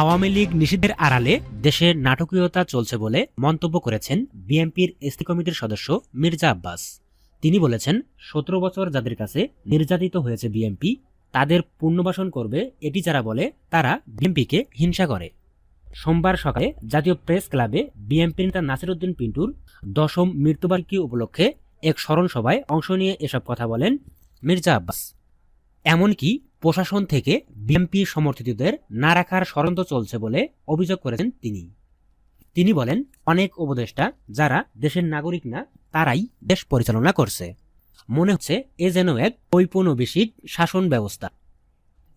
আওয়ামী লীগ নিষিদ্ধের আড়ালে দেশে নাটকীয়তা চলছে বলে মন্তব্য করেছেন বিএনপির এসটি কমিটির সদস্য মির্জা আব্বাস। তিনি বলেছেন, সতেরো বছর যাদের কাছে নির্যাতিত হয়েছে বিএনপি, তাদের পুনর্বাসন করবে এটি যারা বলে, তারা বিএনপিকে হিংসা করে। সোমবার সকালে জাতীয় প্রেস ক্লাবে বিএনপি নেতা নাসিরউদ্দিন পিন্টুর দশম মৃত্যুবার্ষিকী উপলক্ষে এক স্মরণ সভায় অংশ নিয়ে এসব কথা বলেন মির্জা আব্বাস। এমনকি প্রশাসন থেকে বিএনপি সমর্থিতদের না রাখার ষড়যন্ত্র চলছে বলে অভিযোগ করেছেন তিনি। তিনি বলেন, অনেক উপদেষ্টা যারা দেশের নাগরিক না, তারাই দেশ পরিচালনা করছে। মনে হচ্ছে এ যেন এক ঔপনিবেশিক শাসন ব্যবস্থা।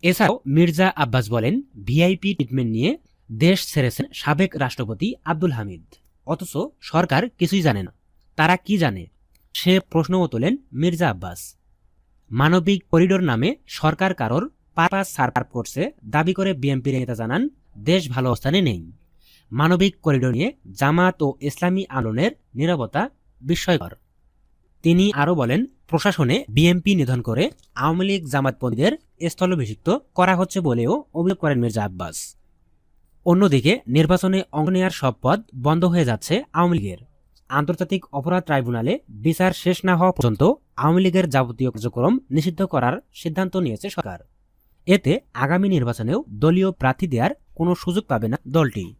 এছাড়াও মির্জা আব্বাস বলেন, ভিআইপি ট্রিটমেন্ট নিয়ে দেশ ছেড়েছেন সাবেক রাষ্ট্রপতি আব্দুল হামিদ। অথচ সরকার কিছুই জানে না। তারা কি জানে? সে প্রশ্নও তোলেন মির্জা আব্বাস। মানবিক করিডোর নামে সরকার কারোর পারপাস সার্ভার করছে দাবি করে বিএনপির নেতা জানান, দেশ ভালো অবস্থানে নেই। মানবিক করিডোর নিয়ে জামাত ও ইসলামী আন্দোলনের নিরবতা বিস্ময়কর। তিনি আরও বলেন, প্রশাসনে বিএনপি নিধন করে আওয়ামী লীগ জামাতপন্থীদের স্থলাভিষিক্ত করা হচ্ছে বলেও অভিযোগ করেন মির্জা আব্বাস। অন্যদিকে নির্বাচনে অংশ নেওয়ার সব পদ বন্ধ হয়ে যাচ্ছে আওয়ামী লীগের। আন্তর্জাতিক অপরাধ ট্রাইব্যুনালে বিচার শেষ না হওয়া পর্যন্ত আওয়ামী লীগের যাবতীয় কার্যক্রম নিষিদ্ধ করার সিদ্ধান্ত নিয়েছে সরকার। এতে আগামী নির্বাচনেও দলীয় প্রার্থী দেওয়ার কোনো সুযোগ পাবে না দলটি।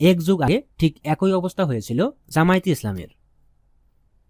এক যুগ আগে ঠিক একই অবস্থা হয়েছিল জামায়াতে ইসলামের।